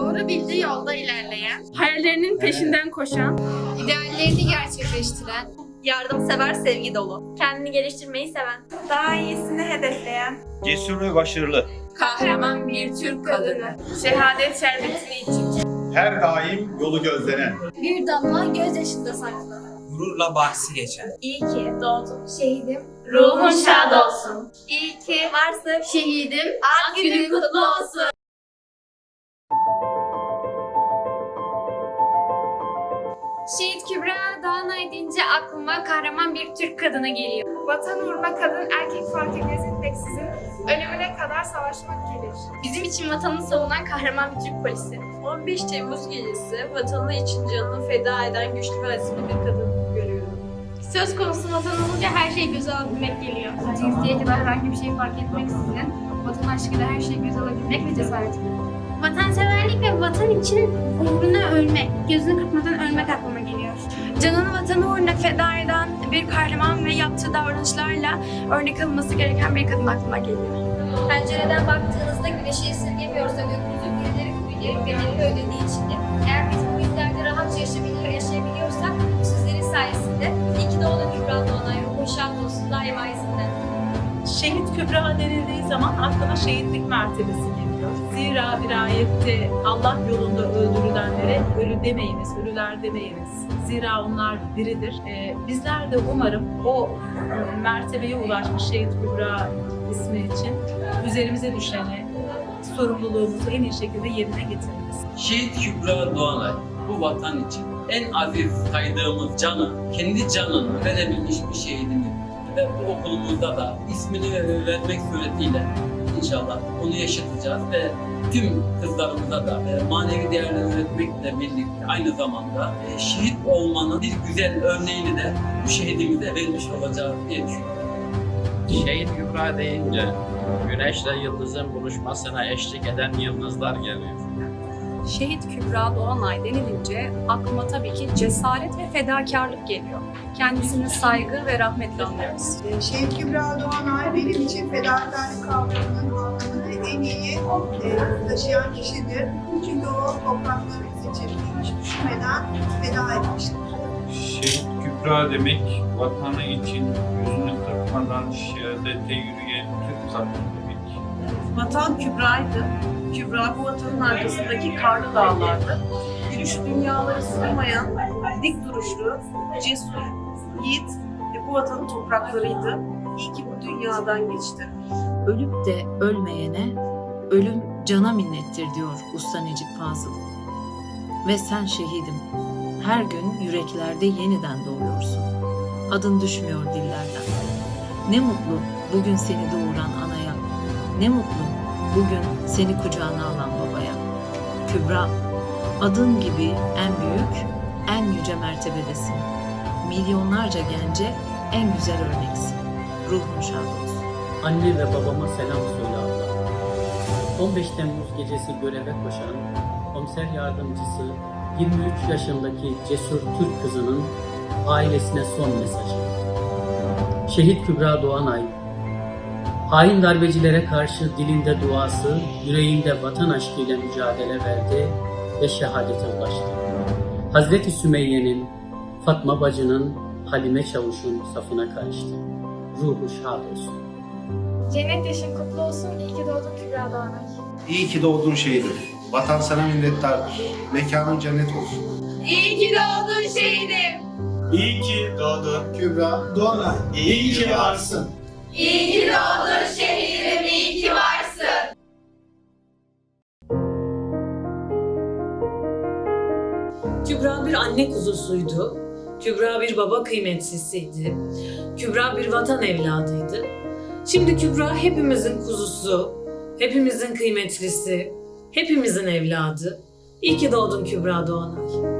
Doğru bildiği yolda ilerleyen, hayallerinin peşinden koşan, ideallerini gerçekleştiren, Yardımsever, sevgi dolu. Kendini geliştirmeyi seven. Daha iyisini hedefleyen. Cesur ve başarılı. kahraman bir Türk kadını, şehadet şerbetini için. Her daim yolu gözlenen. Bir damla gözyaşında saklı. gururla bahsi geçen. İyi ki doğdun şehidim. Ruhun şad olsun. İyi ki varsın. şehidim, Ak günün kutlu olsun. Kübra Doğanay deyince aklıma kahraman bir Türk kadını geliyor. Vatan uğruna kadın erkek fark etmeksizin ölümüne kadar savaşmak gelir. Bizim için vatanını savunan kahraman bir Türk polisi. 15 Temmuz gecesi vatanı için canını feda eden güçlü ve azimli bir kadın görüyorum. Söz konusu vatan olunca her şeyi göze alabilmek geliyor. Cinsiyet ya da herhangi bir şey fark etmeksizin vatan aşkıyla her şeyi göze alabilmek ve cesaret Vatanseverlik ve vatan için uğruna ölmek, gözünü kırpmadan ölmek aklıma geliyor. Canını vatanı uğruna feda eden bir kahraman ve yaptığı davranışlarla örnek alınması gereken bir kadın aklıma geliyor. Pencereden baktığınızda güneşi esirgemiyorsa gökyüzü birileri birileri bedelini ödediği içindir. Eğer biz bu illerde rahatça yaşayabiliyor, yaşayabiliyorsak Şehit Kübra denildiği zaman aklına şehitlik mertebesi geliyor. Zira bir ayette Allah yolunda öldürülenlere ölü demeyiniz, ölüler demeyiniz. Zira onlar diridir. Ee, bizler de umarım o e, mertebeye ulaşmış Şehit Kübra ismi için üzerimize düşeni, sorumluluğumuzu en iyi şekilde yerine getiririz. Şehit Kübra Doğanay bu vatan için en aziz saydığımız canı, kendi canını verebilmiş bir şehidimiz. Ve bu okulumuzda da ismini vermek suretiyle inşallah onu yaşatacağız ve tüm kızlarımıza da e, manevi değerler öğretmekle birlikte aynı zamanda e, şehit olmanın bir güzel örneğini de bu şehidimize vermiş olacağız diye düşünüyorum. Şehit Kübra deyince güneşle yıldızın buluşmasına eşlik eden yıldızlar geliyor. Şehit Kübra Doğanay denilince aklıma tabii ki cesaret ve fedakarlık geliyor. Kendisini saygı ve rahmetle anlıyoruz. Şehit Kübra Doğanay benim için fedakarlık kavramının anlamını en iyi e, taşıyan kişidir. Çünkü o topraklarımız için hiç düşünmeden feda etmiştir. Şehit Kübra demek vatanı için yüzünü kırpmadan şehadete yürüyen Türk kadını demek. Vatan Kübra'ydı. Kübra bu vatanın arkasındaki karlı dağlardı. Gülüş dünyaları sığmayan, dik duruşlu, cesur, yiğit ve bu vatanın topraklarıydı. İyi ki bu dünyadan geçti. Ölüp de ölmeyene ölüm cana minnettir diyor Usta Necip Fazıl. Ve sen şehidim. Her gün yüreklerde yeniden doğuyorsun. Adın düşmüyor dillerden. Ne mutlu bugün seni doğuran anaya. Ne mutlu bugün seni kucağına alan babaya. Kübra, adın gibi en büyük, en yüce mertebedesin. Milyonlarca gence en güzel örneksin. Ruhun şad olsun. Anne ve babama selam söyle abla. 15 Temmuz gecesi göreve koşan komiser yardımcısı 23 yaşındaki cesur Türk kızının ailesine son mesajı. Şehit Kübra Doğanay, hain darbecilere karşı dilinde duası, yüreğinde vatan aşkıyla mücadele verdi ve şehadete ulaştı. Hazreti Sümeyye'nin, Fatma bacının, Halime Çavuş'un safına karıştı. Ruhu şad olsun. Cennet yaşın kutlu olsun, iyi ki doğdun Kübra Doğanay. İyi ki doğdun şehidim. Vatan sana minnettardır. Mekanın cennet olsun. İyi ki doğdun şehidim. İyi ki doğdun Kübra Doğanay. İyi ki varsın. İyi ki doğdun şehidim, iyi ki varsın. Kübra bir anne kuzusuydu. Kübra bir baba kıymetlisiydi. Kübra bir vatan evladıydı. Şimdi Kübra hepimizin kuzusu, hepimizin kıymetlisi, hepimizin evladı. İyi ki doğdun Kübra Doğanay.